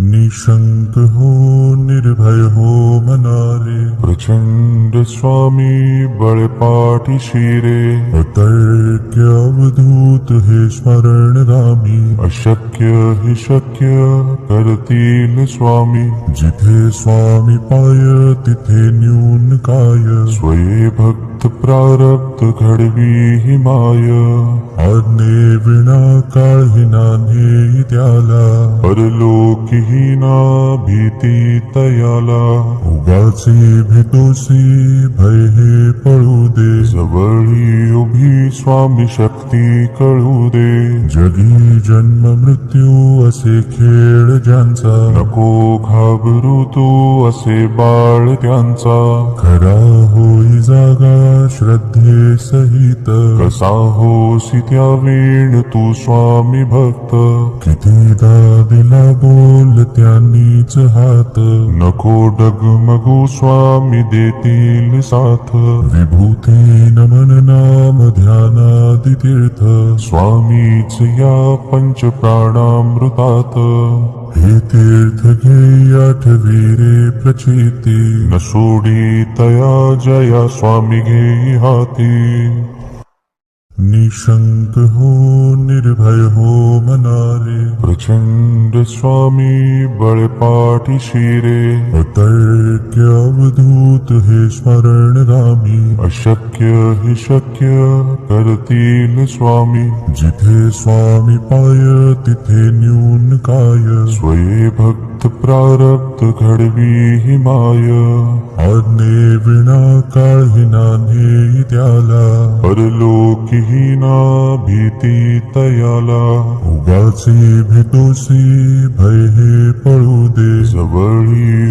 निशंक हो निर्भय हो मनारे। प्रचंड स्वामी बळपाठी शिरे। अतर्क्य अवधूत हे स्मरण रामी। अशक्य हि शक्य करतील स्वामी। जिथे स्वामी पाय तिथे न्यून काय स्वये भक्त प्रारब्ध घडवी हि माय आज्ञे विना काळही नान्हे त्याला। परलोकी ही ना भीती तयाला। उगाचे भेटोसी भय हे पळू दे। जवळी उभी स्वामी शक्ती कळू दे। जगी जन्म मृत्यू असे खेळ ज्यांचा। नको घाबरू तू असे बाळ त्यांचा। खरा होई जागा श्रद्धे सहित। कसा होसी त्या वेळ तू स्वामी भक्त। कितीदा दिला बोल त्यांनीच हात। नको डगमगू स्वामी देतील साथ। विभूती नमन नाम ध्यानादि तीर्थ। स्वामीच या पंच प्राणामृतात तीर्थघे अटवीरे प्रचलिते रसोडी तया जया निशङ्क हो निर्भय हो मना प्रचंड स्वामी बळपाठी शिरे। अतर्क्य अवधूत हे स्मरण रामी। अशक्य हि शक्य करतील स्वामी। जिथे स्वामी पाय, तिथे न्यून काय। स्वये भक्त प्रारब्ध घडवी हि माय। आज्ञे विना काळही नान्हे त्याला परलोकी ही ना भीती तयाला। उगाचे भितोसी भय हे पळू दे जवळी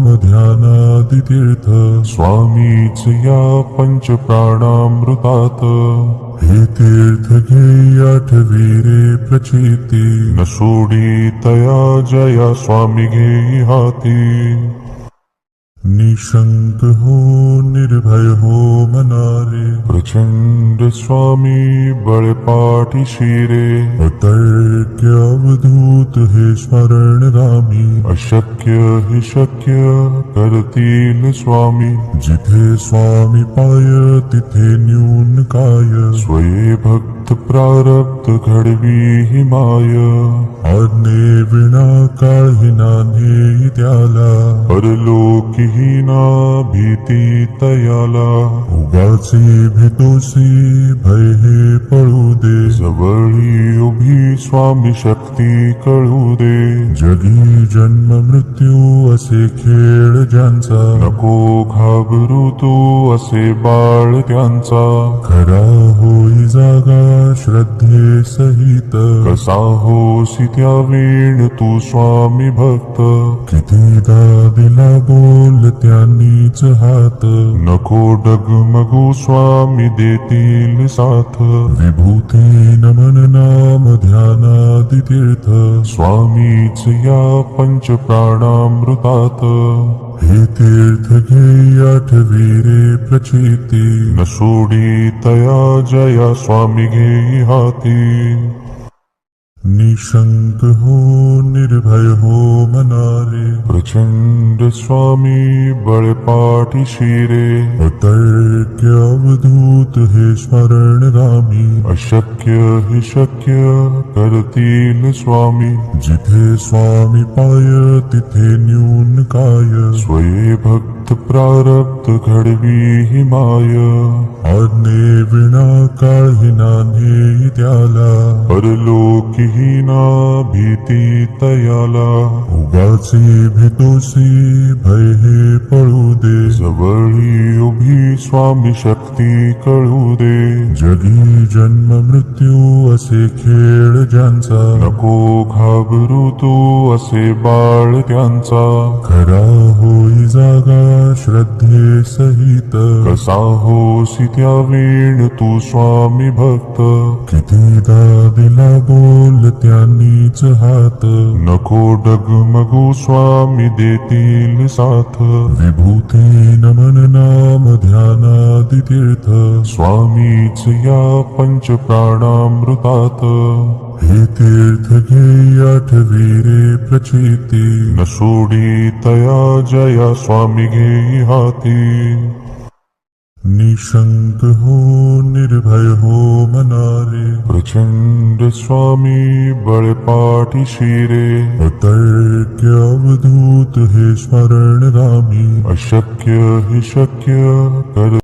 ध्यानादितीर्थ स्वामी च या पञ्चप्राणामृतात्। हे तीर्थ घेयाठ वीरे प्रचलिते रसूणी तया जया स्वामी घे हाति निशंक हो निर्भय हो मनारे। प्रचंड स्वामी बळपाठी शिरे। अतर्क्य अवधूत हे स्मरण रामी। अशक्य हि शक्य करतील स्वामी। जिथे स्वामी पाय तिथे न्यून काय। स्वये भक्त प्रारब्ध घडवी हि माय। आज्ञे विना काळही नान्हे त्याला परलोकी ही ना भीती तयाला। उगाचे भेटोसी भय हे पळू दे जवळी उभी स्वामी शक्ती कळू दे जगी जन्म मृत्यू असे खेळ ज्यांचा। नको घाबरू तू असे बाळ त्यांचा। खरा होई जागा श्रद्धे सहित। कसा होसी त्या वेळ तू स्वामी भक्त। कितीदा दिला बोल त्यांनीच हात. नको डगमगू स्वामी देतील साथ. विभूती नमन नाम ध्यानादि तीर्थ. स्वामीच या पंच प्राणामृतात. हे तीर्थ घे आठवी रे प्रचिती. न सोडी तया जया स्वामी घे हाती निशंक हो निर्भय हो मनारे प्रचंड स्वामी बळपाठी शिरे अतर्क्य अवधूत हे स्मरण रामी अशक्य हि शक्य करतील स्वामी। जिथे स्वामी पाय तिथे न्यून काय। स्वये भक्त प्रारब्ध घडवी हि माय। आज्ञे विना नान्हे त्याला। परलोकी ही ना भीती तयाला। उगाचे तोसी भय हे पळू दे। जवळी उभी स्वामी शक्ती कळू दे। जगी जन्म मृत्यू असे खेळ ज्यांचा। नको घाबरू तू असे बाळ त्यांचा। खरा होई जागा श्रद्धे सहित। कसा होसी त्या वेळ तू स्वामी भक्त। कितीदा दिला बोल त्यांनीच हात. नको डगमगू स्वामी देतील साथ. विभूती नमन नाम ध्यानादि तीर्थ. स्वामीच या पंच प्राणामृतात. हे तीर्थ घे आठवी रे प्रचिती. न सोडी तया जया स्वामी घेई हाती निशंक हो निर्भय हो मनारे। प्रचंड स्वामी बड़े शिरे। शीरे अवधूत हे स्मरण रामी। अशक्य ही शक्य कर